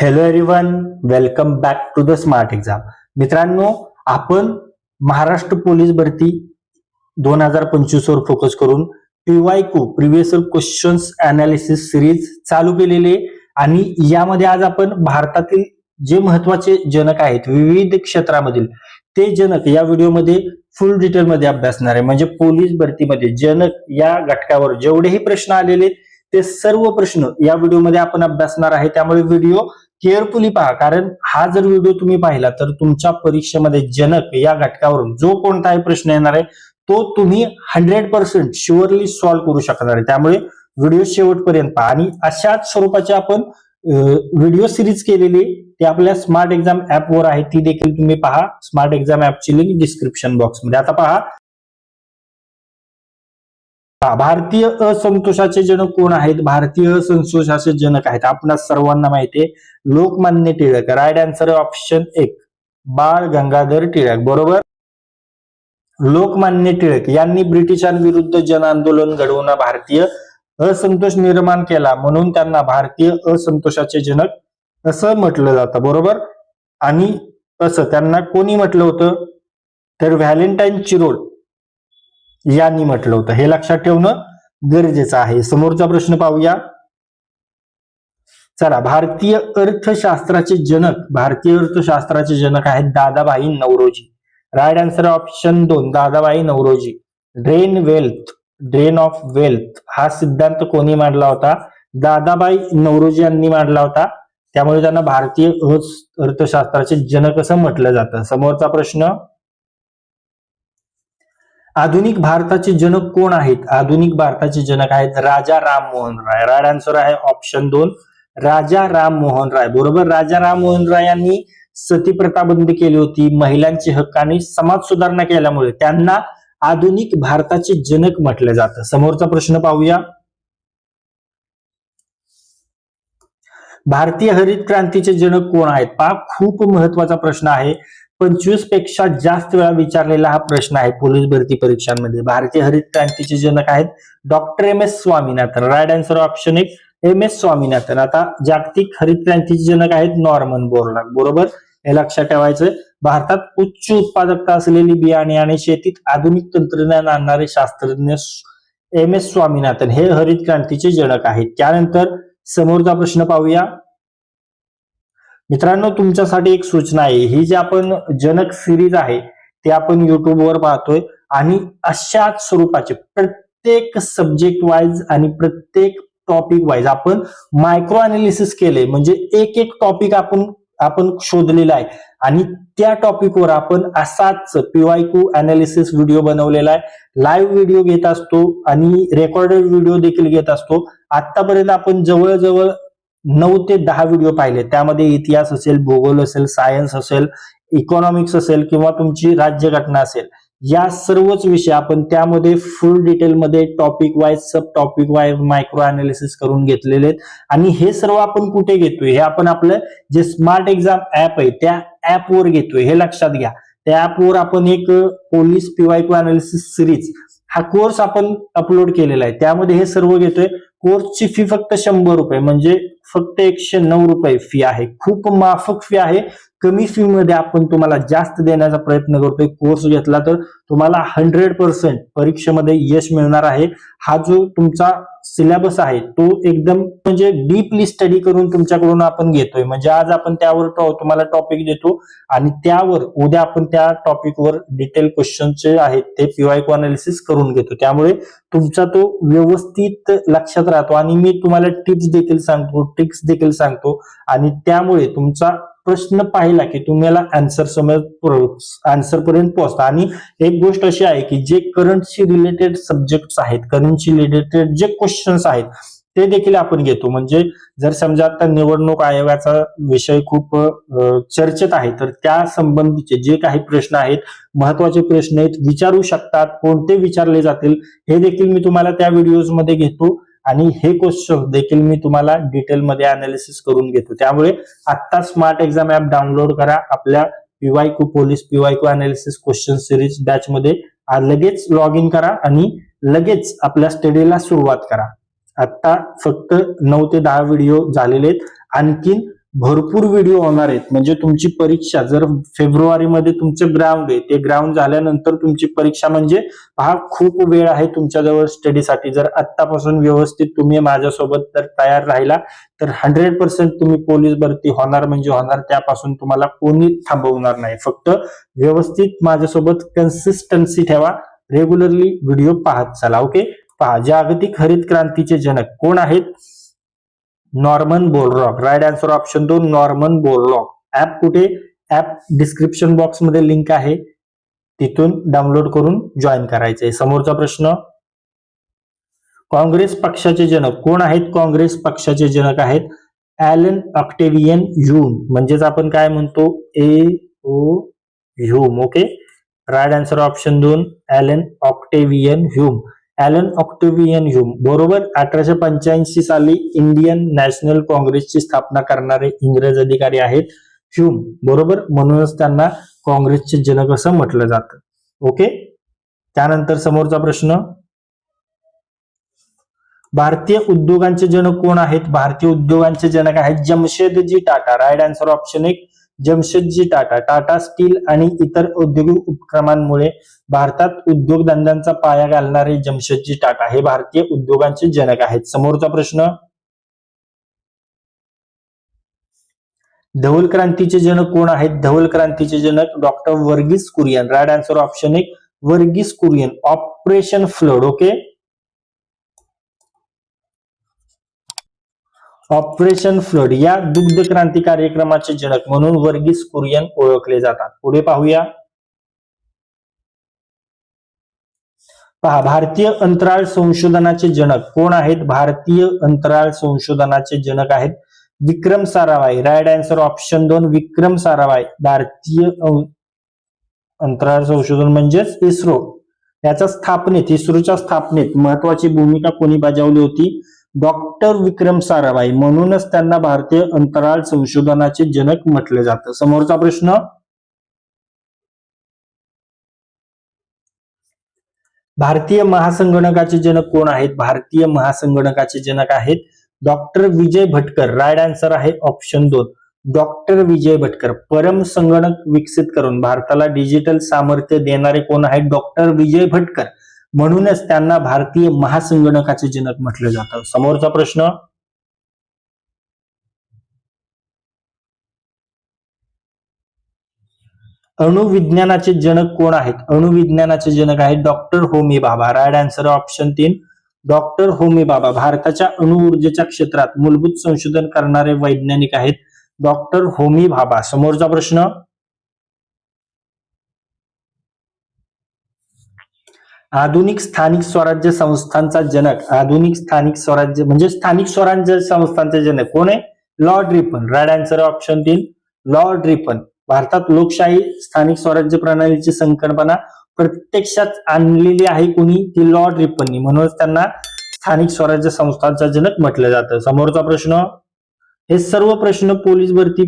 Hello everyone welcome back to the smart exam मित्रांनो आपण Maharashtra police भरती दोन हजार पंचवीस वर फोकस करून P Y Q previous questions analysis series चालू केलेली आहे. आणि यामध्ये आज आपण भारतातील जे महत्त्वाचे जनक आहेत विविध क्षेत्रामधील ते जनक या व्हिडिओमध्ये फुल डिटेलमध्ये अभ्यासणार आहे. म्हणजे पोलीस भरतीमध्ये जनक या घटकावर जेवढेही प्रश्न आलेले ते सर्व प्रश्न या व्हिडिओमध्ये आपण अभ्यासणार आहे. त्यामुळे व्हिडिओ केअरफुली पहा. कारण हा जर व्हिडिओ तुम्ही पाहिला तर तुमच्या परीक्षेमध्ये जनक या घटकावरून जो कोणताही प्रश्न येणार आहे तो तुम्ही हंड्रेड पर्सेंट शुअरली सॉल्व्ह करू शकणार आहे. त्यामुळे व्हिडिओ शेवटपर्यंत पहा. आणि अशाच स्वरूपाचे आपण व्हिडिओ सिरीज केलेली ते आपल्या स्मार्ट एक्झाम वर आहे. ती देखील तुम्ही पहा. स्मार्ट एक्झाम ऍपची लिंक डिस्क्रिप्शन बॉक्समध्ये आता पहा भारतीय असंतोषाचे जनक कोण आहेत? भारतीय असंतोषाचे जनक आहेत. आपणा सर्वांना माहितीये Lokmanya Tilak. Right answer option एक. बाळ गंगाधर टिळक. बरोबर? लोकमान्य टिळक यांनी ब्रिटिशांविरुद्ध जन आंदोलन घडवून भारतीय असंतोष निर्माण केला. म्हणून त्यांना भारतीय असंतोषाचे जनक असं म्हटलं जातं. बरोबर? आणि असं त्यांना कोणी म्हटलं होतं? तर व्हॅलेंटाईन चिरोड यांनी म्हटलं होतं. हे लक्षात ठेवणं गरजेचं आहे. समोरचा प्रश्न पाहूया. चला भारतीय अर्थशास्त्राचे जनक भारतीय अर्थशास्त्राचे जनक आहेत Dadabhai Naoroji. Right answer option दोन Dadabhai Naoroji. Drain wealth drain of wealth हा सिद्धांत कोणी मांडला होता? दादाबाई नवरोजी यांनी मांडला होता. त्यामुळे त्यांना भारतीय अर्थ- अर्थशास्त्राचे जनक असं म्हटलं जातं. समोरचा प्रश्न आधुनिक भारताचे जनक कोण आहेत? आधुनिक भारताचे जनक आहेत राजा राममोहन राय. राईट आन्सर आहे ऑप्शन दोन. राजा राममोहन राय. बरोबर? राजा राममोहन राय यांनी सती प्रथा बंद केली होती. महिलांचे हक्क आणि समाज सुधारणा केल्यामुळे त्यांना आधुनिक भारताचे जनक म्हटलं जातं. समोरचा प्रश्न पाहूया. भारतीय हरित क्रांतीचे जनक कोण आहेत? पहा खूप महत्त्वाचा प्रश्न आहे. पंचवीसपेक्षा जास्त वेळा विचारलेला हा प्रश्न आहे पोलीस भरती परीक्षांमध्ये. भारतीय हरित क्रांतीचे जनक आहेत doctor M S Swaminathan. Right answer option एक एम एस स्वामीनाथन. आता जागतिक हरित क्रांतीचे जनक आहेत नॉर्मन बोरलॉग बरोबर? हे लक्षात ठेवायचं भारतात उच्च उत्पादकता असलेली बियाणे आणि शेतीत आधुनिक तंत्रज्ञान आणणारे शास्त्रज्ञ एम एस स्वामीनाथन हे हरित क्रांतीचे जनक आहेत. त्यानंतर समोरचा प्रश्न पाहूया. मित्रांनो तुमच्यासाठी एक सूचना आहे. ही जी आपण जनक सिरीज आहे ते आपण युट्यूबवर पाहतोय आणि अशाच स्वरूपाचे प्रत्येक सब्जेक्ट वाईज आणि प्रत्येक टॉपिक वाईज आपण मायक्रो अनालिसिस केले. म्हणजे एक एक टॉपिक आपण आपण शोधलेला आहे. आणि त्या टॉपिकवर आपण असाच पीवायक्यू अनालिसिस व्हिडिओ बनवलेला आहे. लाईव्ह व्हिडिओ घेत असतो आणि रेकॉर्डेड व्हिडिओ देखील घेत असतो. आतापर्यंत आपण जवळजवळ नऊ ते दहा व्हिडिओ पाहिले. त्यामध्ये इतिहास असेल भूगोल असेल सायन्स असेल इकॉनॉमिक्स असेल किंवा तुमची राज्यघटना असेल. या सर्वच विषय आपण त्यामध्ये फुल डिटेलमध्ये topic wise sub topic wise micro analysis करून घेतलेले आहेत. आणि हे सर्व आपण कुठे घेतोय? हे आपण आपलं जे स्मार्ट एक्झाम ऍप आहे त्या ऍपवर घेतोय. हे लक्षात घ्या. त्या ऍपवर आपण एक police P Y Q analysis series हा कोर्स आपण अपलोड केलेला आहे. त्यामध्ये हे सर्व घेतोय. कोर्सची फी फक्त शंभर रुपये म्हणजे फक्त एकशे नऊ रुपये फी आहे. खूप माफक फी आहे. कमी फी मध्ये आपण तुम्हाला जास्त देण्याचा प्रयत्न करतोय. कोर्स घेतला तर तुम्हाला हंड्रेड पर्सेंट परीक्षेमध्ये यश मिळणार आहे. हा जो तुमचा सिलेबस आहे तो एकदम म्हणजे डीपली स्टडी करून तुमच्याकडून आपण घेतोय. म्हणजे आज आपण त्यावर तुम्हाला टॉपिक देतो आणि त्यावर उद्या आपण त्या टॉपिकवर डिटेल क्वेश्चनचे आहेत ते पीवायको अनालिसिस करून घेतो. त्यामुळे तुमचा तो व्यवस्थित लक्षात राहतो आणि मी तुम्हाला टिप्स देखील सांगतो ट्रिक्स देखील सांगतो आणि त्यामुळे तुमचा प्रश्न पाहिला की तुम्हाला आन्सर समज आन्सर पर्यंत पोहोचता. आणि एक गोष्ट अशी आहे की जे करंटशी रिलेटेड सब्जेक्ट आहेत करंटशी रिलेटेड जे क्वेश्चन्स आहेत ते देखील आपण घेतो. म्हणजे जर समजा आता निवडणूक आयोगाचा विषय खूप चर्चेत आहे तर त्या संबंधीचे जे काही प्रश्न आहेत महत्त्वाचे प्रश्न आहेत विचारू शकतात कोणते विचारले जातील हे देखील मी तुम्हाला त्या व्हिडिओजमध्ये घेतो. आणि हे क्वेश्चन देखील मी तुम्हाला डिटेलमध्ये अनालिसिस करून घेतो. त्यामुळे आत्ता स्मार्ट एक्झाम ऍप डाउनलोड करा. आपल्या P Y Q police P Y Q analysis question series batch मध्ये लगेच लॉग इन करा आणि लगेच आपल्या स्टडीला सुरुवात करा. आत्ता फक्त नऊ ते दहा व्हिडिओ झालेले आहेत. आणखीन भरपूर व्हिडिओ होणार आहेत. म्हणजे तुमची परीक्षा जर फेब्रुवारीमध्ये तुमचं ग्राउंड आहे ते ग्राउंड झाल्यानंतर तुमची परीक्षा म्हणजे हा खूप वेळ आहे तुमच्याजवळ स्टडीसाठी जर आत्तापासून व्यवस्थित तुम्ही माझ्यासोबत जर तयार राहिला तर हंड्रेड पर्सेंट तुम्ही पोलीस भरती होणार म्हणजे होणार. त्यापासून तुम्हाला कोणी थांबवणार नाही. फक्त व्यवस्थित माझ्यासोबत कन्सिस्टन्सी ठेवा. रेग्युलरली व्हिडिओ पाहत चला ओके पहा जागतिक हरित क्रांतीचे जनक कोण आहेत? Norman Borlaug right answer option दोन नॉर्मन बोरलॉक ऍप कुठे? ऍप डिस्क्रिप्शन बॉक्समध्ये लिंक आहे. तिथून डाउनलोड करून जॉईन करायचंय. समोरचा प्रश्न? काँग्रेस पक्षाचे जनक. कोण आहेत काँग्रेस पक्षाचे जनक आहेत? ॲलन ऑक्टेवियन ह्यूम म्हणजेच आपण काय म्हणतो? A O Hume okay right answer option दोन Allan Octavian Hume Allan Octavian Hume बरोबर अठराशे पंच्याऐंशी साली इंडियन नॅशनल काँग्रेसची स्थापना करणारे इंग्रज अधिकारी आहेत ह्यूम बरोबर? म्हणूनच त्यांना काँग्रेसचे जनक असं म्हटलं जातं. ओके? त्यानंतर समोरचा प्रश्न. भारतीय उद्योगांचे जनक कोण आहेत? भारतीय उद्योगांचे जनक आहेत Jamshedji Tata. Right answer option एक जमशेदजी टाटा टाटा स्टील आणि इतर औद्योगिक उपक्रमांमुळे भारतात उद्योगधंद्यांचा पाया घालणारे जमशेदजी टाटा हे भारतीय उद्योगांचे जनक आहेत. समोरचा प्रश्न? धवल क्रांतीचे जनक कोण आहेत? धवल क्रांतीचे जनक doctor Verghese Kurien. Right answer option एक Verghese Kurien. Operation flood okay operation flood या दुग्ध क्रांती कार्यक्रमाचे जनक म्हणून वर्गीस कुरियन ओळखले जातात. पुढे पाहूया. पहा भारतीय अंतराळ संशोधनाचे जनक कोण आहेत? भारतीय अंतराळ संशोधनाचे जनक आहेत Vikram Sarabhai. Right answer option दोन विक्रम साराभाई. भारतीय अंतराळ संशोधन म्हणजेच इस्रो. याच्या स्थापनेत इस्रोच्या स्थापनेत महत्वाची भूमिका कोणी बजावली होती? डॉक्टर विक्रम साराभाई म्हणूनच त्यांना भारतीय अंतराळ संशोधनाचे जनक म्हटले जातं. समोरचा प्रश्न? भारतीय महासंगणकाचे जनक कोण आहेत? भारतीय महासंगणकाचे जनक आहेत doctor Vijay Bhatkar. Right answer आहे ऑप्शन दोन. डॉक्टर विजय भटकर. परम संगणक विकसित करून भारताला डिजिटल सामर्थ्य देणारे कोण आहेत? डॉक्टर विजय भटकर. म्हणूनच त्यांना भारतीय महासंगणकाचे जनक म्हटलं जातं. समोरचा प्रश्न? अणुविज्ञानाचे जनक कोण आहेत? अणुविज्ञानाचे जनक आहेत doctor Homi Bhabha. Right answer option तीन. डॉक्टर होमी बाबा भारताच्या अणुऊर्जेच्या क्षेत्रात मूलभूत संशोधन करणारे वैज्ञानिक आहेत डॉक्टर होमी बाबा. समोरचा प्रश्न? आधुनिक स्थानिक स्वराज्य संस्थांचा जनक. आधुनिक स्थानिक स्वराज्य म्हणजे स्थानिक स्वराज्य संस्थांचे जनक. कोण आहे? Lord Ripon. Right answer option तीन. Lord Ripon. भारतात लोकशाही स्थानिक स्वराज्य प्रणालीची संकल्पना प्रत्यक्षात आणलेली आहे कुणी? ती लॉर्ड रिपननी. म्हणूनच त्यांना स्थानिक स्वराज्य संस्थांचा जनक म्हटलं जातं. समोरचा प्रश्न? हे सर्व प्रश्न पोलीस भरती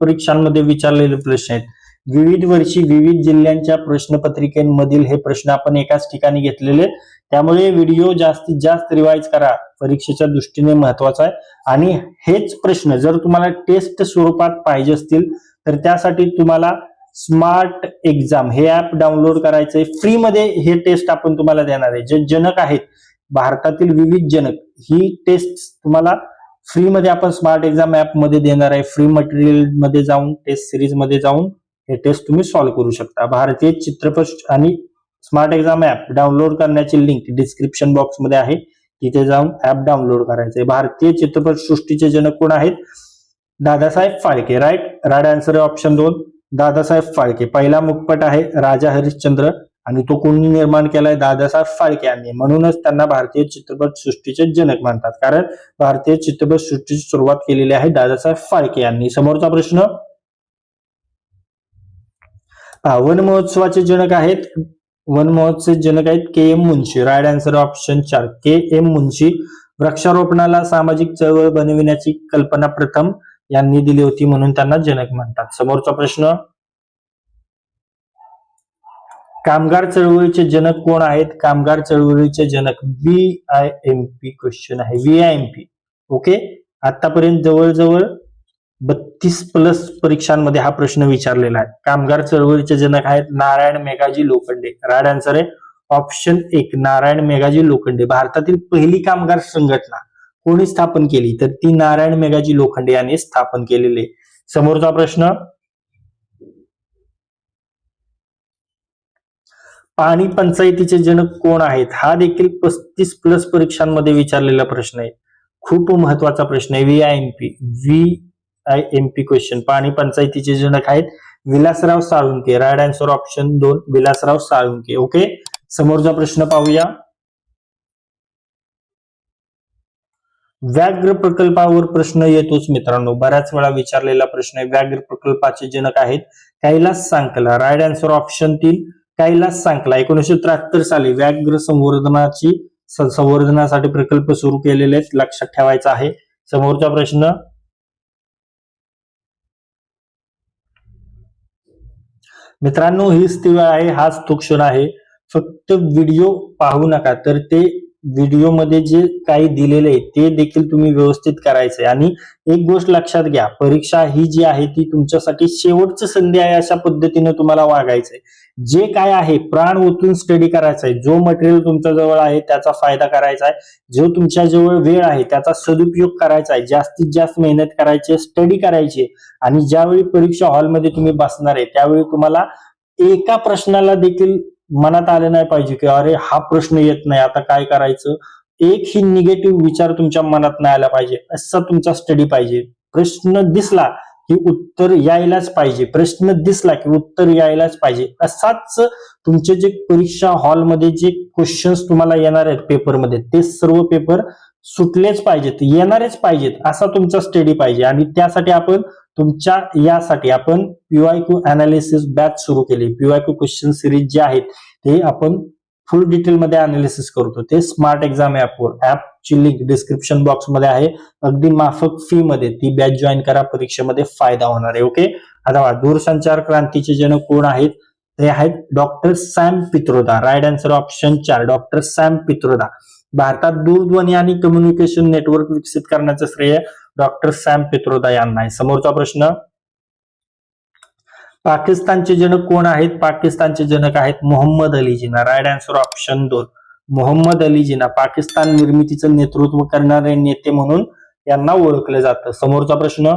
परीक्षांमध्ये विचारलेले प्रश्न आहेत. विविध वर्षी विविध जिल्ह्यांच्या प्रश्नपत्रिकेमधील हे प्रश्न आपण एकाच ठिकाणी घेतलेले. त्यामुळे व्हिडिओ जास्तीत जास्त रिवाइज करा. परीक्षेच्या दृष्टीने महत्त्वाचा आहे. आणि हेच प्रश्न जर तुम्हाला टेस्ट स्वरूपात पाहिजे असतील तर त्यासाठी तुम्हाला स्मार्ट एक्झाम हे ऍप डाउनलोड करायचंय. फ्रीमध्ये हे टेस्ट आपण तुम्हाला देणार आहे. जे जनक आहेत भारतातील विविध जनक ही टेस्ट तुम्हाला फ्रीमध्ये आपण स्मार्ट एक्झाम ऍपमध्ये देणार आहे. फ्री मटेरियलमध्ये जाऊन टेस्ट सिरीजमध्ये जाऊन हे टेस्ट तुम्ही सॉल्व्ह करू शकता. भारतीय चित्रपट आणि स्मार्ट एक्झाम ऍप डाउनलोड करण्याची लिंक डिस्क्रिप्शन बॉक्समध्ये आहे. तिथे जाऊन ऍप डाउनलोड करायचंय भारतीय चित्रपट सृष्टीचे जनक कोण आहेत? Dadasaheb Phalke right right answer option दोन. दादासाहेब फाळके. पहिला मुखपट आहे राजा हरिश्चंद्र आणि तो कोणी निर्माण केलाय? दादासाहेब फाळके यांनी. म्हणूनच त्यांना भारतीय चित्रपट सृष्टीचे जनक म्हणतात कारण भारतीय चित्रपट सृष्टीची सुरुवात केलेली आहे दादासाहेब फाळके यांनी. समोरचा प्रश्न? वन महोत्सवाचे जनक आहेत. वन महोत्सव जनक आहेत K M Munshi right answer option चार. के एम मुन्शी वृक्षारोपणाला सामाजिक चळवळ बनविण्याची कल्पना प्रथम यांनी दिली होती म्हणून त्यांना जनक म्हणतात. समोरचा प्रश्न कामगार चळवळीचे जनक कोण आहेत? कामगार चळवळीचे जनक V I M P question आहे. V I M P okay आतापर्यंत जवळजवळ बत्तीस प्लस परीक्षांमध्ये हा प्रश्न विचारलेला आहे. कामगार चळवळीचे जनक आहेत नारायण मेघाजी लोखंडे. राईट आन्सर आहे ऑप्शन एक नारायण मेघाजी लोखंडे. भारतातील पहिली कामगार संघटना कोणी स्थापन केली? तर ती नारायण मेघाजी लोखंडे यांनी स्थापन केलेली समोरचा प्रश्न पाणी पंचायतीचे जनक कोण आहेत? हा देखील पस्तीस प्लस परीक्षांमध्ये विचारलेला प्रश्न आहे. खूप महत्त्वाचा प्रश्न आहे. V I M P V I M P question. पाणी पंचायतीचे जनक आहेत Vilasrao Salunke right answer option दोन विलासराव साळुंके. ओके समोरचा प्रश्न पाहूया. व्याघ्र प्रकल्पावर प्रश्न येतोच मित्रांनो. बऱ्याच वेळा विचारलेला प्रश्न आहे. व्याघ्र प्रकल्पाचे जनक आहेत. Kailash Sankhala right answer option तीन कैलास सांकला. एकोणीशे त्र्याहत्तर साली व्याघ्र संवर्धनाची संवर्धनासाठी प्रकल्प सुरू केलेले आहेत. लक्षात ठेवायचा आहे. समोरचा प्रश्न मित्रांनो हीच ती वेळ आहे हाच तो क्षण आहे. फक्त व्हिडिओ पाहू नका. तर ते व्हिडिओमध्ये जे काही दिलेले आहे ते देखील तुम्ही व्यवस्थित करायचंय. आणि एक गोष्ट लक्षात घ्या परीक्षा ही जी आहे ती तुमच्यासाठी शेवटची संधी आहे अशा पद्धतीने तुम्हाला वागायचंय. जे काय आहे प्राण ओतून स्टडी करायचा आहे जो मटेरियल तुमच्या जवळ आहे त्याचा फायदा करायचा आहे जो तुमच्या जवळ वेळ आहे त्याचा सदुपयोग करायचा आहे जास्तीत जास्त मेहनत करायची स्टडी करायची. आणि ज्यावेळी परीक्षा हॉलमध्ये तुम्ही बसणार आहे त्यावेळी तुम्हाला एका प्रश्नाला देखील मनात आले नाही पाहिजे की अरे हा प्रश्न येत नाही आता काय करायचं? एक ही निगेटिव्ह विचार तुमच्या मनात नाही आला पाहिजे. असा तुमचा स्टडी पाहिजे. प्रश्न दिसला की उत्तर यायलाच पाहिजे. प्रश्न दिसला की उत्तर यायलाच पाहिजे. असाच तुमचे जे परीक्षा हॉलमध्ये जे क्वेश्चन्स तुम्हाला येणार आहेत पेपरमध्ये ते सर्व पेपर सुटलेच पाहिजेत येणारेच पाहिजेत असा तुमचा स्टडी पाहिजे. आणि त्यासाठी आपण तुमच्या यासाठी आपण पीवायक्यू अनालिसिस बॅच सुरू केली. पीवायक्यू क्वेश्चन सिरीज जे आहेत ते आपण फुल डिटेल मध्ये अनालिसिस करतो. ते स्मार्ट एक्झाम ऍपवर ऍपची लिंक डिस्क्रिप्शन बॉक्समध्ये आहे. अगदी माफक फी मध्ये ती बॅच जॉईन करा. परीक्षेमध्ये फायदा होणार आहे. ओके आता दूरसंचार क्रांतीचे जनक कोण आहेत ते आहेत doctor Sam Pitroda right answer option चार. डॉक्टर सॅम पित्रोदा भारतात दूरध्वनी आणि कम्युनिकेशन नेटवर्क विकसित करण्याचं श्रेय डॉक्टर सॅम पित्रोदा यांना आहे. समोरचा प्रश्न पाकिस्तानचे जनक कोण आहेत? पाकिस्तानचे जनक आहेत Mohammad Ali Jinnah right answer option दोन. मोहम्मद अली जिना पाकिस्तान निर्मितीचं नेतृत्व करणारे नेते म्हणून यांना ओळखलं जातं. समोरचा प्रश्न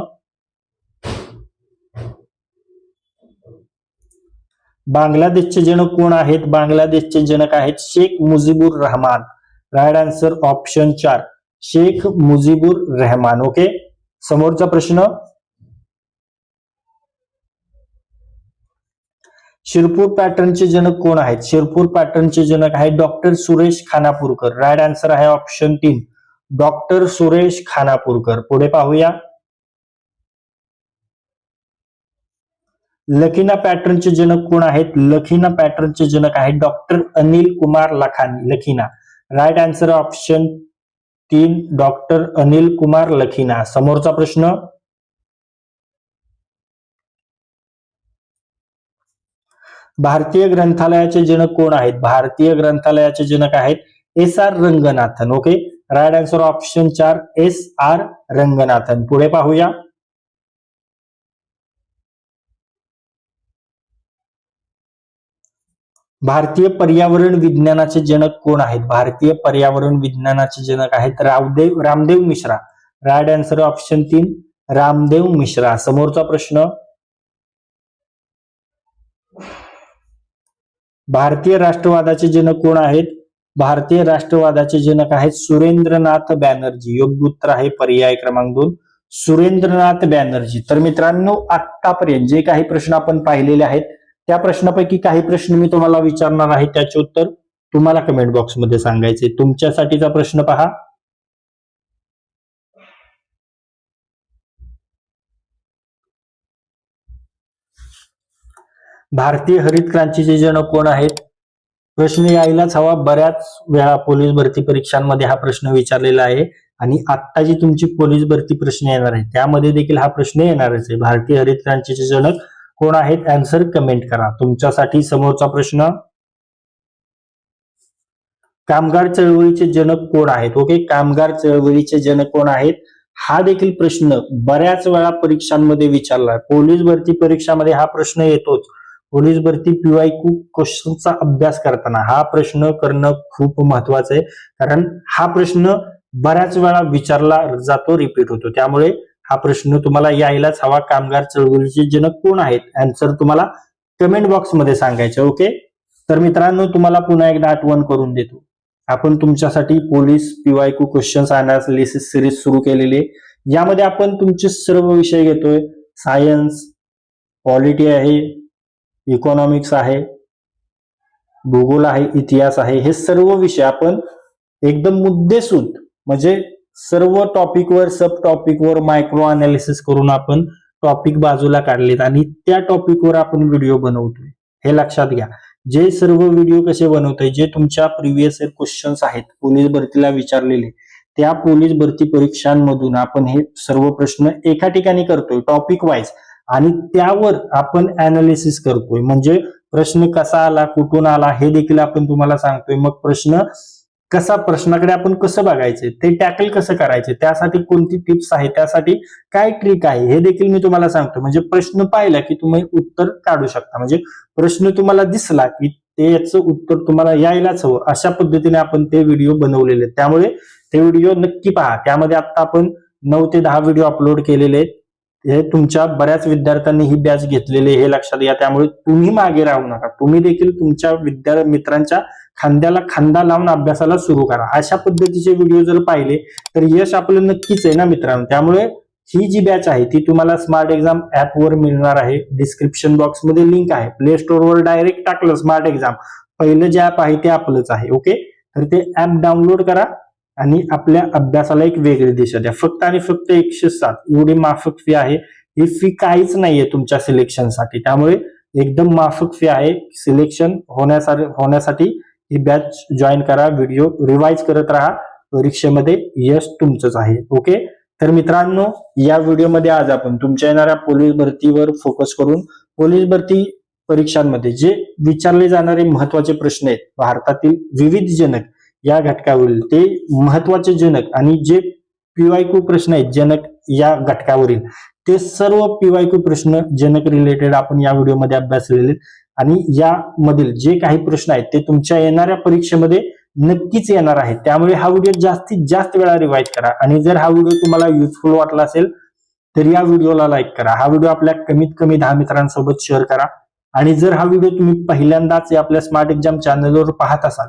बांगलादेशचे जनक कोण आहेत? बांगलादेशचे जनक आहेत Sheikh Mujibur Rahman. Right answer option चार. शेख मुजीबुर रहमान ओके समोरचा प्रश्न शिरपूर पॅटर्नचे जनक कोण आहेत? शिरपूर पॅटर्नचे जनक आहेत doctor Suresh Khanapurkar. Right answer आहे ऑप्शन तीन. डॉक्टर सुरेश खानापूरकर. पुढे पाहूया. लखीना पॅटर्नचे जनक कोण आहेत? लखीना पॅटर्नचे जनक आहेत doctor Anil Kumar Lakhani. Lakhina. Right answer option तीन डॉक्टर अनिल कुमार लखीना. समोरचा प्रश्न? भारतीय ग्रंथालयाचे जनक कोण आहेत? भारतीय ग्रंथालयाचे जनक आहेत S R Ranganathan okay right answer option चार एस आर रंगनाथन. पुढे पाहूया. भारतीय पर्यावरण विज्ञानाचे जनक कोण आहेत? भारतीय पर्यावरण विज्ञानाचे जनक आहेत Ramdev Ramdev Mishra. Right answer option तीन रामदेव मिश्रा. समोरचा प्रश्न. भारतीय राष्ट्रवादाचे जनक कोण आहेत? भारतीय राष्ट्रवादाचे जनक आहेत सुरेंद्रनाथ बॅनर्जी. योग्य उत्तर आहे पर्याय क्रमांक दोन. सुरेंद्रनाथ बॅनर्जी. तर मित्रांनो आतापर्यंत जे काही प्रश्न आपण पाहिलेले आहेत त्या प्रश्नापैकी काही प्रश्न मी तुम्हाला विचारणार आहे त्याचे उत्तर तुम्हाला कमेंट बॉक्समध्ये सांगायचे तुमच्यासाठीचा प्रश्न पहा. भारतीय हरित क्रांतीचे जनक कोण आहेत? प्रश्न यायलाच हवा. बऱ्याच वेळा पोलीस भरती परीक्षांमध्ये हा प्रश्न विचारलेला आहे आणि आता जी तुमची पोलीस भरती प्रश्न येणार आहे त्यामध्ये देखील हा प्रश्न येणारच आहे. भारतीय हरित क्रांतीचे जनक कोण आहेत? आन्सर कमेंट करा. तुमच्यासाठी समोरचा प्रश्न. कामगार चळवळीचे जनक कोण आहेत? ओके कामगार चळवळीचे जनक कोण आहेत? हा देखील प्रश्न बऱ्याच वेळा परीक्षांमध्ये विचारला. पोलीस भरती परीक्षामध्ये हा प्रश्न येतोच. पोलीस भरती पीवाय क्वेश्चनचा अभ्यास करताना हा प्रश्न करणं खूप महत्वाचं आहे. कारण हा प्रश्न बऱ्याच वेळा विचारला जातो रिपीट होतो. त्यामुळे हा प्रश्न तुम्हाला यायलाच हवा. कामगार चळवळीचे जनक कोण आहेत? अँसर तुम्हाला कमेंट बॉक्समध्ये सांगायचं ओके तर मित्रांनो तुम्हाला पुन्हा एकदा आठवण करून देतो. आपण तुमच्यासाठी police P Y Q questions analysis series सुरू केलेली आहे. यामध्ये आपण तुमचे सर्व विषय घेतोय. सायन्स पॉलिटी आहे इकॉनॉमिक्स आहे भूगोल आहे इतिहास आहे हे सर्व विषय आपण एकदम मुद्देसूद म्हणजे सर्व टॉपिकवर सब टॉपिकवर मायक्रो अनालिसिस करून आपण टॉपिक बाजूला काढलेत आणि त्या टॉपिकवर आपण व्हिडिओ बनवतोय. हे लक्षात घ्या. जे सर्व व्हिडिओ कसे बनवतोय जे तुमच्या प्रिव्हियस इयर क्वेश्चन्स आहेत पोलीस भरतीला विचारलेले त्या पोलीस भरती परीक्षांमधून आपण हे सर्व प्रश्न एका ठिकाणी करतोय टॉपिक वाईज आणि त्यावर आपण अनालिसिस करतोय. म्हणजे प्रश्न कसा आला कुठून आला हे देखील आपण तुम्हाला सांगतोय. मग प्रश्न कसा प्रश्नाकडे आपण कसं बघायचे ते टॅकल कसं करायचे त्यासाठी कोणती टिप्स आहे त्यासाठी काय ट्रिक आहे हे देखील मी तुम्हाला सांगतो. म्हणजे प्रश्न पाहिला की तुम्ही उत्तर काढू शकता. म्हणजे प्रश्न तुम्हाला दिसला की ते याचं उत्तर तुम्हाला यायलाच हवं. अशा पद्धतीने आपण ते व्हिडिओ बनवलेले आहेत. त्यामुळे ते व्हिडिओ नक्की पहा. त्यामध्ये आता आपण नऊ ते दहा व्हिडिओ अपलोड केलेले आहेत. हे तुमच्या बऱ्याच विद्यार्थ्यांनी ही बॅच घेतलेली आहे हे लक्षात घ्या. त्यामुळे तुम्ही मागे राहू नका. तुम्ही देखील तुमच्या विद्या मित्रांच्या खांद्याला खांदा लावून अभ्यासाला सुरू करा. अशा पद्धतीचे व्हिडिओ जर पाहिले तर यश आपलं नक्कीच आहे ना मित्रांनो? त्यामुळे ही जी बॅच आहे ती तुम्हाला स्मार्ट एक्झाम ऍपवर मिळणार आहे. डिस्क्रिप्शन बॉक्समध्ये लिंक आहे. प्ले स्टोअरवर डायरेक्ट टाकलं स्मार्ट एक्झाम पहिलं जे ऍप आहे ते आपलंच आहे. ओके तर ते ऍप डाउनलोड करा. आणि आपल्या अभ्यासाला एक वेगळी दिशा द्या. फक्त आणि फक्त एकशे सात. एवढी माफक फी आहे. ही फी काहीच नाहीये तुमच्या सिलेक्शनसाठी त्यामुळे एकदम माफक फी आहे. सिलेक्शन होण्यासाठी होण्यासाठी ही बॅच जॉईन करा. व्हिडिओ रिवाइज करत राहा. परीक्षेमध्ये यश तुमचंच आहे. ओके तर मित्रांनो या व्हिडिओमध्ये आज आपण तुमच्या येणाऱ्या पोलीस भरतीवर फोकस करून पोलीस भरती परीक्षांमध्ये जे विचारले जाणारे महत्त्वाचे प्रश्न आहेत भारतातील विविध जनक या घटकावरील ते महत्त्वाचे जनक आणि जे पीवायक्यू प्रश्न आहेत जनक या घटकावरील. ते सर्व पीवायक्यू प्रश्न जनक रिलेटेड आपण या व्हिडिओमध्ये अभ्यासलेले आणि यामधील जे काही प्रश्न आहेत ते तुमच्या येणाऱ्या परीक्षेमध्ये नक्कीच येणार आहेत. त्यामुळे हा व्हिडिओ जास्तीत जास्त वेळा रिवाईज करा. आणि जर हा व्हिडिओ तुम्हाला युजफुल वाटला असेल तर या व्हिडिओला लाईक करा. हा व्हिडिओ आपल्या कमीत कमी दहा मित्रांसोबत शेअर करा. आणि जर हा व्हिडिओ तुम्ही पहिल्यांदाच आपल्या स्मार्ट एक्झाम चॅनलवर पाहत असाल